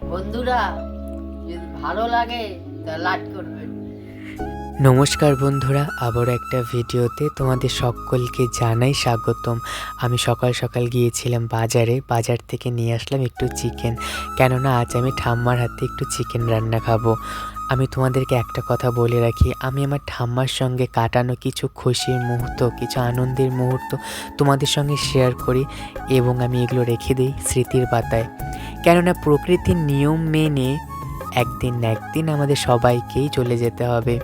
বন্ধুরা, যদি ভালো লাগে, তা লাইক করবেন। নমস্কার বন্ধুরা, আবার একটা ভিডিওতে তোমাদের সকলকে জানাই স্বাগতম। আমি সকাল সকাল গিয়েছিলাম বাজারে, বাজার থেকে নিয়ে আসলাম একটু চিকেন কেননা আজ আমি ঠাম্মার হাতে একটু চিকেন রান্না খাব। আমি তোমাদেরকে একটা কথা বলে রাখি, আমি আমার ঠাম্মার সঙ্গে কাটানো কিছু খুশির মুহূর্ত, কিছু আনন্দের মুহূর্ত তোমাদের সঙ্গে শেয়ার করি এবং আমি এগুলো রেখে দিই স্মৃতির পাতায়। কেননা প্রকৃতির নিয়ম মেনে একদিন না একদিন আমাদের সবাইকেই চলে যেতে হবে।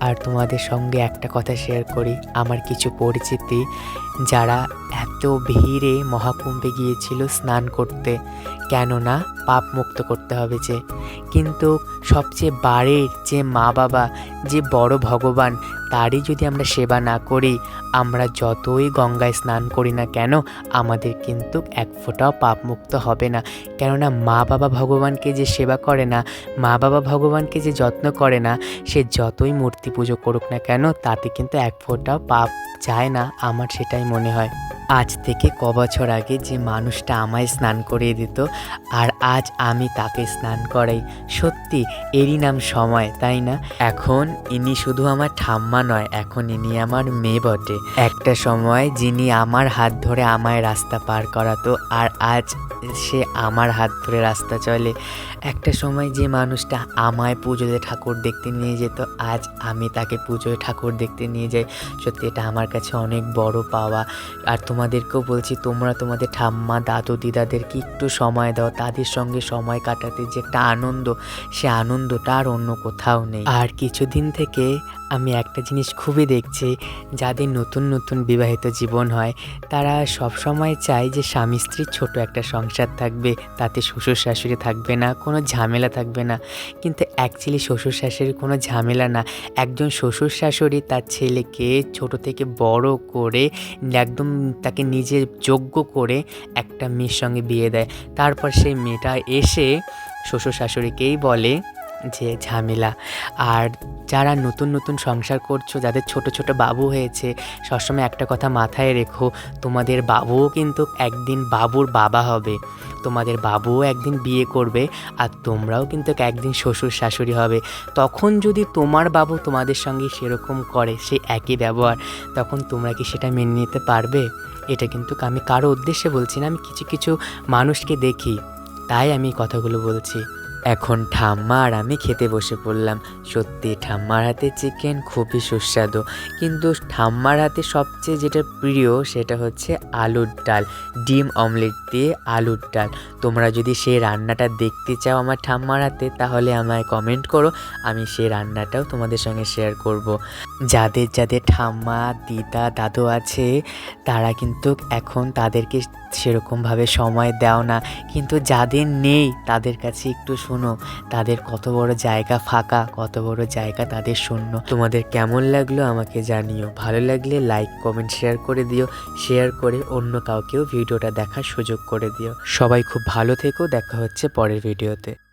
আর তোমাদের সঙ্গে একটা কথা শেয়ার করি। আমার কিছু পরিচিতি যারা এত ভিড়ে মহাকুম্ভে গিয়েছিল স্নান করতে, কেননা পাপ মুক্ত করতে হবে যে। কিন্তু সবচেয়ে বাড়ির যে মা বাবা যে বড় ভগবান তারই যদি আমরা সেবা না করি, আমরা যতই গঙ্গায় স্নান করি না কেন, আমাদের কিন্তু এক ফোঁটাও পাপ মুক্ত হবে না। কেননা মা বাবা ভগবানকে যে সেবা করে না, মা বাবা ভগবানকে যে যত্ন করে না, সে যতই মূর্তি পুজো করুক না কেন, তাতে কিন্তু এক ফোঁটাও পাপ যায় না, আমার সেটাই মনে হয়। আজ থেকে ক বছর আগে যে মানুষটা আমায় স্নান করিয়ে দিত, আর আজ আমি তাকে স্নান করাই। সত্যি, এরই নাম সময়, তাই না? এখন ইনি শুধু আমার ঠাম্মা নয়, এখন ইনি আমার মেয়ে বটে। একটা সময় যিনি আমার হাত ধরে আমায় রাস্তা পার করাতো, আর আজ সে আমার হাত ধরে রাস্তা চলে। একটা সময় যে মানুষটা আমায় পুজোতে ঠাকুর দেখতে নিয়ে যেত, আজ আমি তাকে পুজোয় ঠাকুর দেখতে নিয়ে যাই। সত্যি, এটা আমার কাছে অনেক বড় পাওয়া। আর তোমাদেরকেও বলছি, তোমরা তোমাদের ঠাম্মা, দাদু, দিদাদেরকে একটু সময় দাও। তাদের সঙ্গে সময় কাটাতে যে একটা আনন্দ, সে আনন্দটা আর অন্য কোথাও নেই। আর কিছুদিন থেকে আমি একটা জিনিস খুবই দেখছি, যাদের নতুন নতুন বিবাহিত জীবন হয়, তারা সব সময় চায় যে স্বামী স্ত্রীর ছোট একটা সংসার থাকবে, তাতে শ্বশুর শাশুড়ি থাকবে না, কোনো ঝামেলা থাকবে না। কিন্তু অ্যাকচুয়ালি শ্বশুর শাশুড়ির কোনো ঝামেলা না। একজন শ্বশুর শাশুড়ি তার ছেলেকে ছোট থেকে বড় করে, একদম তাকে নিজের যোগ্য করে একটা মেয়ের সঙ্গে বিয়ে দেয়। তারপর সেই মেয়েটা এসে শ্বশুর শাশুড়িকেই বলে যে ঝামেলা। আর যারা নতুন নতুন সংসার করছ, যাদের ছোট ছোট বাবু হয়েছে, সবসময় একটা কথা মাথায় রেখো, তোমাদের বাবুও কিন্তু একদিন বাবুর বাবা হবে। তোমাদের বাবুও একদিন বিয়ে করবে, আর তোমরাও কিন্তু একদিন শ্বশুর শাশুড়ি হবে। তখন যদি তোমার বাবু তোমাদের সঙ্গে সেরকম করে, সে একই ব্যবহার, তখন তোমরা কি সেটা মেনে নিতে পারবে? এটা কিন্তু আমি কারও উদ্দেশ্যে বলছি না, আমি কিছু কিছু মানুষকে দেখি। তাই আমি কথাগুলো বলছি। এখন ঠাম্মা আর আমি খেতে বসে পড়লাম। সত্যি ঠাম্মার হাতে চিকেন খুবই সুস্বাদু। কিন্তু ঠাম্মার হাতে সবচেয়ে যেটা প্রিয় সেটা হচ্ছে আলুর ডাল, ডিম অমলেট দিয়ে আলুর ডাল। তোমরা যদি সেই রান্নাটা দেখতে চাও আমার ঠাম্মার হাতে, তাহলে আমায় কমেন্ট করো, আমি সেই রান্নাটাও তোমাদের সঙ্গে শেয়ার করব। যাদের যাদের ঠাম্মা, দিদা, দাদু আছে, তারা কিন্তু এখন তাদেরকে সেরকমভাবে সময় দাও না। কিন্তু যাদের নেই, তাদের কাছে একটু শোনো। তাদের কত বড় জায়গা ফাঁকা, কত বড় জায়গা তাদের শূন্য। তোমাদের কেমন লাগল আমাকে জানিও। ভালো লাগলে লাইক কমেন্ট শেয়ার করে দিও। শেয়ার করে অন্য কাউকেও ভিডিওটা দেখার সুযোগ করে দিও। সবাই খুব ভালো থেকো। দেখা হচ্ছে পরের ভিডিওতে।